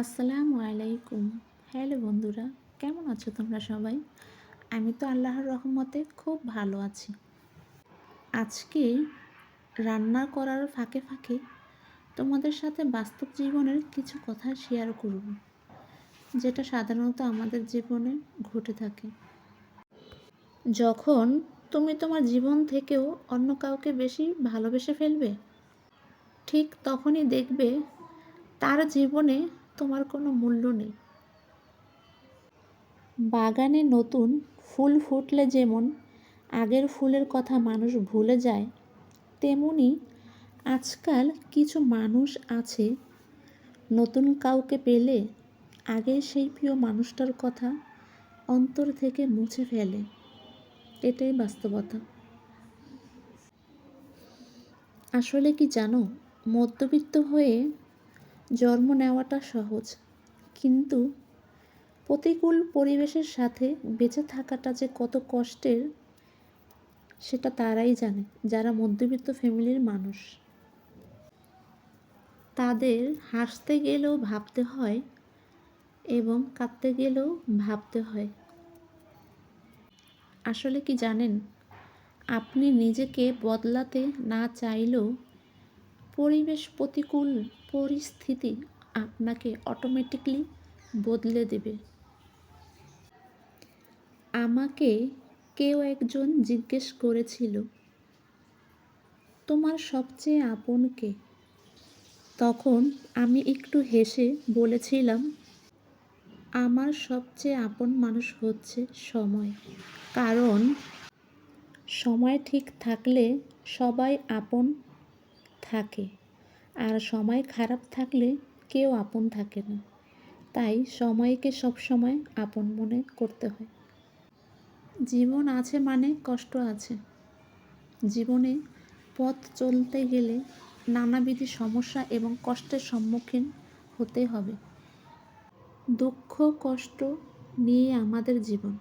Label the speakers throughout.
Speaker 1: আসসালামু আলাইকুম। হ্যালো বন্ধুরা, কেমন আছো তোমরা সবাই? আমি তো আল্লাহর রহমতে খুব ভালো আছি। আজকে রান্না করার ফাঁকে ফাঁকে তোমাদের সাথে বাস্তব জীবনের কিছু কথা শেয়ার করব, যেটা সাধারণত আমাদের জীবনে ঘটে থাকে। যখন তুমি তোমার জীবন থেকেও অন্য কাউকে বেশি ভালোবেসে ফেলবে, ঠিক তখনই দেখবে তার জীবনে তোমার কোনো মূল্য নেই। বাগানে নতুন ফুল ফুটলে যেমন আগের ফুলের কথা মানুষ ভুলে যায়, তেমনি আজকাল কিছু মানুষ আছে নতুন কাউকে পেলে আগের সেই প্রিয় মানুষটার কথা অন্তর থেকে মুছে ফেলে। এটাই বাস্তবতা। আসলে কি জানো, মধ্যবিত্ত হয়ে জন্ম নেওয়াটা সহজ। কিন্তু প্রতিকূল পরিবেশের সাথে বেঁচে থাকাটা যে কত কষ্টের, সেটা তারাই জানে, যারা মধ্যবিত্ত ফ্যামিলির মানুষ। তাদের হাসতে গেলেও ভাবতে হয় এবং কাঁদতে গেলেও ভাবতে হয়। আসলে কি জানেন? আপনি নিজেকে বদলাতে না চাইলেও পরিবেশ প্রতিকূল পরিস্থিতি আপনাকে অটোমেটিকলি বদলে দেবে। আমাকে কেউ একজন জিজ্ঞেস করেছিল, তোমার সবচেয়ে আপনকে তখন আমি একটু হেসে বলেছিলাম, আমার সবচেয়ে আপন মানুষ হচ্ছে সময়। কারণ সময় ঠিক থাকলে সবাই আপন থাকে। আর সময় খারাপ থাকলে কেউ আপন থাকে না। তাই সময়কে সব সময় আপন মনে করতে হয়। জীবন আছে মানে কষ্ট আছে। জীবনে পথ চলতে গেলে নানাবিধি সমস্যা এবং কষ্টের সম্মুখীন হতে হবে। দুঃখ, কষ্ট নিয়ে আমাদের জীবন।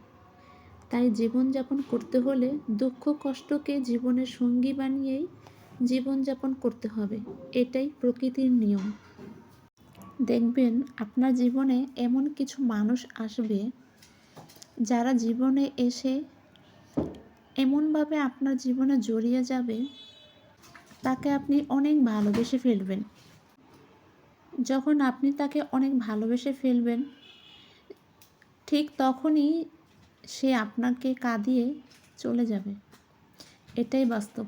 Speaker 1: তাই জীবনযাপন করতে হলে দুঃখ, কষ্টকে জীবনের সঙ্গী বানিয়েই জীবনযাপন করতে হবে। এটাই প্রকৃতির নিয়ম। দেখবেন, আপনার জীবনে এমন কিছু মানুষ আসবে, যারা জীবনে এসে এমনভাবে আপনার জীবনে জড়িয়ে যাবে, তাকে আপনি অনেক ভালোবেসে ফেলবেন। যখন আপনি তাকে অনেক ভালোবেসে ফেলবেন, ঠিক তখনই সে আপনাকে কাঁদিয়ে চলে যাবে। এটাই বাস্তব।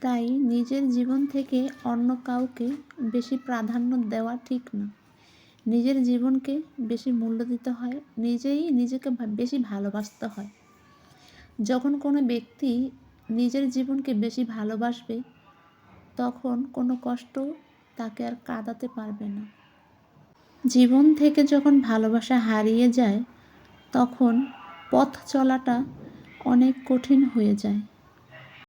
Speaker 1: তাই নিজের জীবন থেকে অন্য কাউকে বেশি প্রাধান্য দেওয়া ঠিক না। নিজের জীবনকে বেশি মূল্য দিতে হয়, নিজেই নিজেকে বেশি ভালোবাসতে হয়। যখন কোনো ব্যক্তি নিজের জীবনকে বেশি ভালোবাসবে, তখন কোনো কষ্ট তাকে আর কাঁদাতে পারবে না। জীবন থেকে যখন ভালোবাসা হারিয়ে যায়, তখন পথ চলাটা অনেক কঠিন হয়ে যায়।